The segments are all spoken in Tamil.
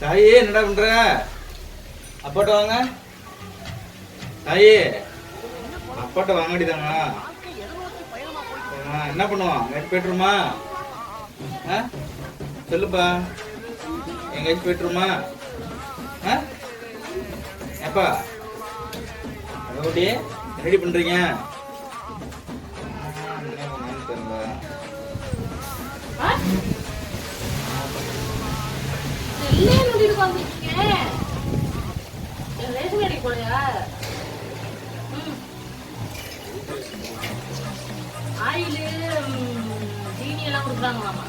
சாயி என்னடா பண்ற? அப்பாட்ட வாங்க. சாயி அப்பாட்ட வாங்கடி தாங்க என்ன பண்ணுவான்? நெட் போயிட்டுருமா? ஆ? சொல்லுப்பா. எங்கேயாச்சும் போயிட்டுருமா? ஆ? ஏப்பா? ரெடி பண்றீங்க? ஆ, என்ன பண்ணணும்னு தெரியல. ஆ? இல்லையே ரேஷன் கடைக்கு போலையா? ம். ஆயிலு, ம், எல்லாம் கொடுக்குறாங்களாமா.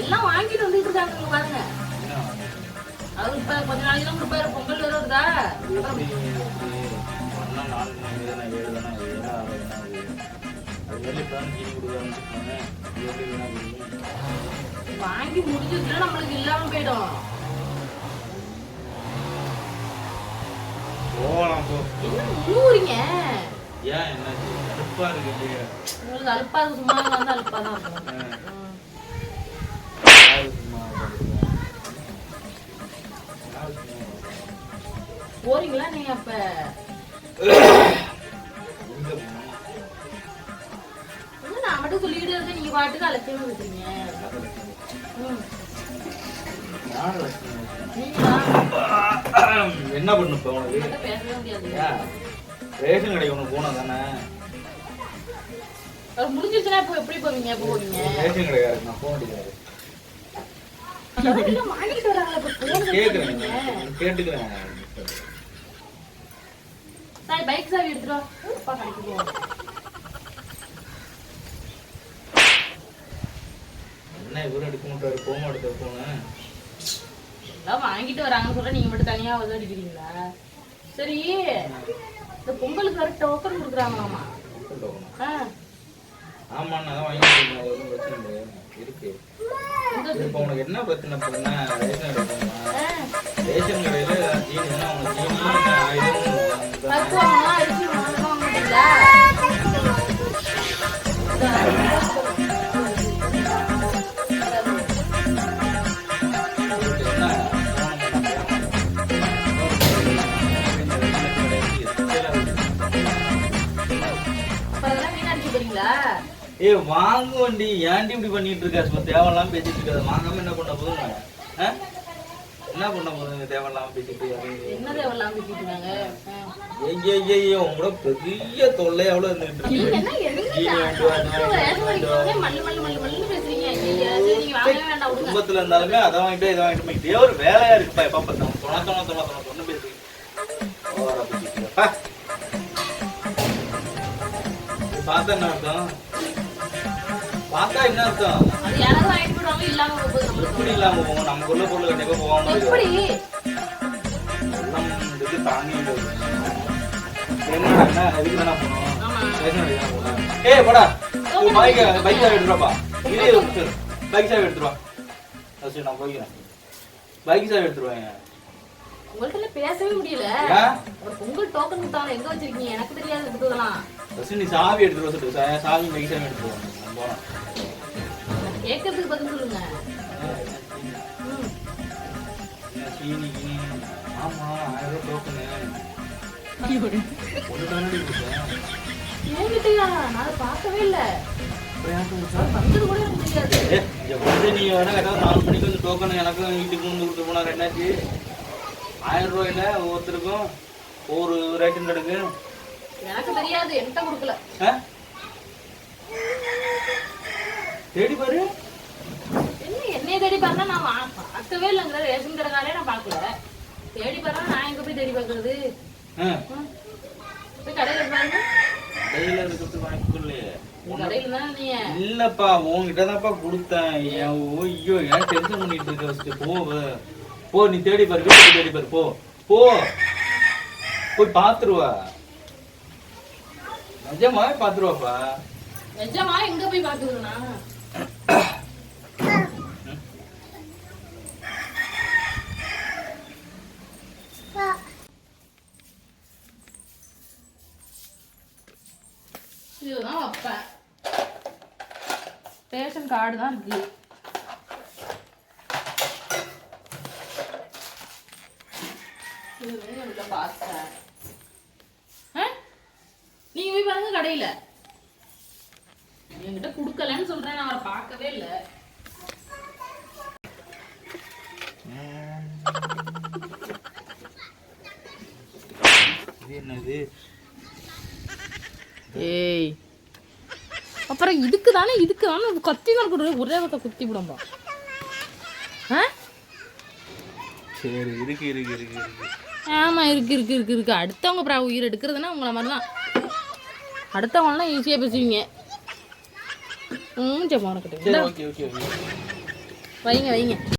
எல்லாம் வாங்கிட்டு வந்துட்டு இருக்காங்க பாருங்க அவரு இப்ப கொஞ்ச நாளைக்கு தான் கொடுப்பாரு பொங்கல் வேற வருதா அப்புறம் தானே, ஏழு தானே, ஏழு, வாங்கி முடிஞ்சிருச்சுன்னா நம்மளுக்கு இல்லாம போயிடும் போகலாம் போ. என்ன முழுவுறீங்க ஏன் என்னாச்சு? கடுப்பா இருக்கு? உங்களுக்கு அல்பா இருக்கு, சும்மா வந்து அல்பா தான் இருக்கும்? போறீங்களா நீங்க அப்ப மட்டும் சொல்லிக்கிட்டே இருக்கேன் நீங்க பாட்டுக்கு அலட்சியமா? நீங்களா? என்ன பண்ணு இப்ப உனக்கு? ரேஷன் கடைக்கு ஒன்று போனா தானே? அது முடிஞ்சிருச்சுன்னா இப்போ எப்படி போவீங்க? போவீங்க? ரேஷன் கடைக்காரருக்கு நான் போக முடியாது கேட்டுக்கிறேன். பைக் சாவி எடுத்துட்டு வா. அப்பா கடைக்கு போவோம் என்ன இவரும் எடுக்க மாட்டாரு? போக மாட்டேன் போனேன். எல்லாம் வாங்கிட்டு வராங்கன்னு சொல்ல நீங்க மட்டும் தனியா வந்து அடிக்கிறீங்களா? சரி. இந்த பொங்கலுக்கு வர டோக்கன் கொடுக்குறாங்களாமா? ஆமா நான் வாங்கி ஒன்றும் பிரச்சனை இல்லை. இருக்கு. இப்போ உனக்கு என்ன பிரச்சனை? பண்ண ரேஷன் போனா ஆ, ரேஷன் கடையில ஜீனினா உனக்கு ஜீனி ஏ வாங்க வண்டி ஏன்டி இப்படி பண்ணிட்டு இருக்க சும்மா தேவையில்லாம பேசிட்டு இருக்காது வாங்காம என்ன பண்ண போதுங்க? என்ன பண்ண போதுங்க தேவையில்லாம பேசிட்டு என்ன தேவையில்லாம பேசிட்டு இருக்காங்க? ஆ. ஐயோ உங்களோட பெரிய தொல்லை எவ்வளவு இருந்துகிட்டு நீங்க இருக்கு என்ன எதுக்கு ஜீனி வாங்கிட்டு வா, அது ரேஷன் வாங்கிட்டு கடைக்கு வா. போனே மல்லு மல்லு மல்லு மல்லுன்னு பேசுறீங்க. ஐயா, சரி நீங்க வாங்கவே வேண்டாம் விடுங்க. குடும்பத்துல இருந்தாலுமே அதை வாங்கிட்டு இதை வாங்கிட்டு போய் இதே ஒரு வேலையா இருக்குப்பா எப்ப பார்த்தாலும். தொண தொண தொண தொண தொண்ணு பேசி ஓவரா பேசிட்டு இருக்கப்பா. இது பார்த்தா என்ன அர்த்தம்? பார்த்தா என்ன அர்த்தம்? அது யாராவது வாங்கிட்டு போடுவாங்க இல்லாம போகுது நம்மளுக்கு. இல்லாம போவோம் நமக்குள்ள பொருள் கண்டிப்பா போகாம. எப்படி? எல்லாம் இதுக்கு தாங்கி. என்னடா என்ன? கடைக்கு தானே போகணும். ஏய் போடா. பைக் பைக் சாவி எடுத்துருவாப்பா இதே பைக் சாவி எடுத்துருவா சரி நான் போய்க்கிறேன். பைக் சாவி எடுத்துருவாங்க உங்கள்ட்ட எல்லாம் பேசவே முடியல. ஏன் ஒரு பொங்கல் டோக்கன் கொடுத்தாங்க எங்க வச்சிருக்கீங்க? எனக்கு தெரியாது நீ சாவி எடுத்துட்டு வர சொல்லு சா- சாவி பைக் சாவி போறேன் கேட்கறதுக்கு பதில் சொல்லுங்க. சீனி கீனி ஆமா ஆயிரம் ரூபாய் டோக்கனு என்கிட்டயா நான் பார்க்கவே இல்ல? வந்தது கூட எனக்கு தெரியாது. வந்து நீ வேணா ஏதாவது நாலு மணிக்கு வந்து டோக்கன் எனக்கும் வீட்டுக்கு வந்து கொடுத்து போனா ரெண்டாச்சு ஆயிரம் ரூபாயில ஒவ்வொருத்தருக்கும் ஒரு ரேஷன் கார்டுக்கு எனக்கு தெரியாது என்கிட்ட கொடுக்கல ஆ? தேடி பாரு. என்ன என்னைய தேடி பாருன்னா நான் பார்க்கவே இல்லைங்கிற. ரேஷன் கடைக்காரே நான் பார்க்கல. தேடி பாருன்னா நான் எங்க போய் தேடி பார்க்கறது. போய் கடையில பாருங்க கையில இருக்கிறதுக்கு வாய்ப்பு இல்லையே. கடையில இல்லப்பா உன்கிட்ட தான்ப்பா கொடுத்தேன். ஐயோ ஏன் டென்ஷன் பண்ணிட்டு இருக்க ஃபர்ஸ்ட் போ போ. நீ தேடி பாரு வீட்டுக்கு தேடி பாரு போ. போ. போய் பாத்துருவா. நிஜமாவே பாத்துருவாப்பா. நிஜமா எங்க போய் பாக்குறதுனா இதுதான் வைப்பேன். ரேஷன் கார்டு தான் இருக்கு. நீங்க போய் பாருங்க கடையில. என்கிட்ட குடுக்கலன்னு சொல்றேன் நான் அவரை பார்க்கவே இல்லை. என்னது? ஏய். அப்புறம் இதுக்கு தானே இதுக்கு தானே கத்தி தான் கொடு ஒரே பக்கம் குத்தி விடும்பா ஆ? சரி இருக்கு இருக்கு இருக்கு இருக்கு. ஆமாம் இருக்கு இருக்கு இருக்கு இருக்கு. அடுத்தவங்க அப்புறம் உயிர் எடுக்கிறதுனா உங்களை மாதிரி தான் அடுத்தவங்களாம் ஈஸியாக பேசுவீங்க. ம் சரி வைங்க வைங்க.